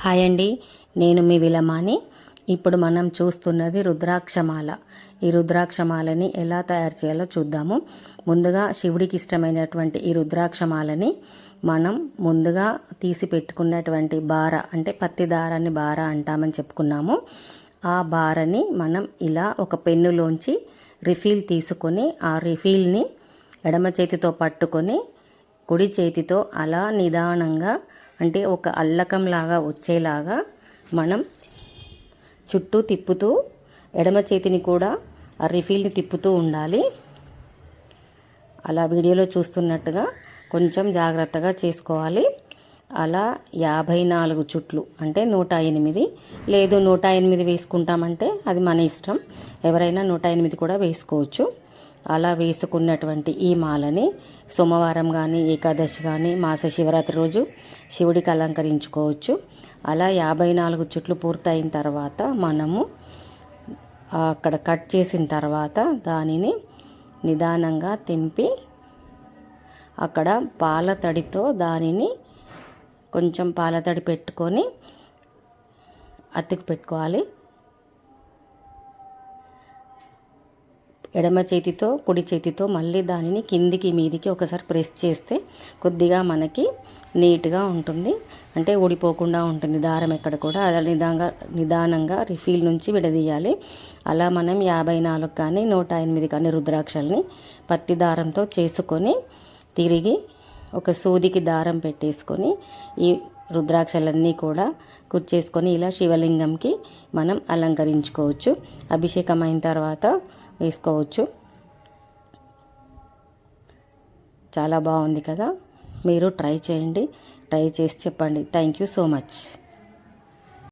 Hi అండి నేను మీ విలమాని. ఇప్పుడు మనం చూస్తున్నది రుద్రాక్షమాల. ఈ రుద్రాక్షమాలని ఎలా తయారు చేయాలో చూద్దాము. ముందుగా శివుడికి ఇష్టమైనటువంటి ఈ రుద్రాక్షమాలని మనం ముందుగా తీసి పెట్టుకున్నటువంటి బార అంటే పత్తి దారాన్ని బార అంటామని చెప్పుకున్నాము. ఆ బారని మనం ఇలా ఒక పెన్నులోంచి రిఫిల్ తీసుకొని ఆ రిఫిల్ని ఎడమ చేతితో పట్టుకొని కుడి చేతితో అలా నిదానంగా అంటే ఒక అల్లకం లాగా వచ్చేలాగా మనం చుట్టూ తిప్పుతూ ఎడమ చేతిని కూడా ఆ రిఫిల్ని తిప్పుతూ ఉండాలి. అలా వీడియోలో చూస్తున్నట్టుగా కొంచెం జాగ్రత్తగా చేసుకోవాలి. అలా యాభై నాలుగు చుట్లు అంటే నూట ఎనిమిది. లేదు నూట ఎనిమిది వేసుకుంటామంటే అది మన ఇష్టం. ఎవరైనా నూట ఎనిమిది కూడా వేసుకోవచ్చు. అలా వేసుకున్నటువంటి ఈ మాలని సోమవారం కానీ ఏకాదశి కానీ మాస శివరాత్రి రోజు శివుడికి అలంకరించుకోవచ్చు. అలా యాభై నాలుగు చుట్లు పూర్తయిన తర్వాత మనము అక్కడ కట్ చేసిన తర్వాత దానిని నిదానంగా తెంపి అక్కడ పాల తడితో దానిని కొంచెం పాల తడి పెట్టుకొని అతికి పెట్టుకోవాలి. ఎడమ చేతితో కుడి చేతితో మళ్ళీ దానిని కిందికి మీదికి ఒకసారి ప్రెస్ చేస్తే కొద్దిగా మనకి నీట్గా ఉంటుంది. అంటే ఊడిపోకుండా ఉంటుంది దారం ఎక్కడ కూడా. అలా నిదానంగా నిదానంగా రిఫీల్ నుంచి విడదీయాలి. అలా మనం యాభై నాలుగు కానీ నూట ఎనిమిది కానీ రుద్రాక్షల్ని పత్తి దారంతో చేసుకొని తిరిగి ఒక సూదికి దారం పెట్టేసుకొని ఈ రుద్రాక్షలన్నీ కూడా కుచ్చేసుకొని ఇలా శివలింగంకి మనం అలంకరించుకోవచ్చు. అభిషేకం అయిన తర్వాత వేసుకోవచ్చు చాలా బాగుంది కదా. మీరు ట్రై చేయండి. ట్రై చేసి చెప్పండి. Thank you so much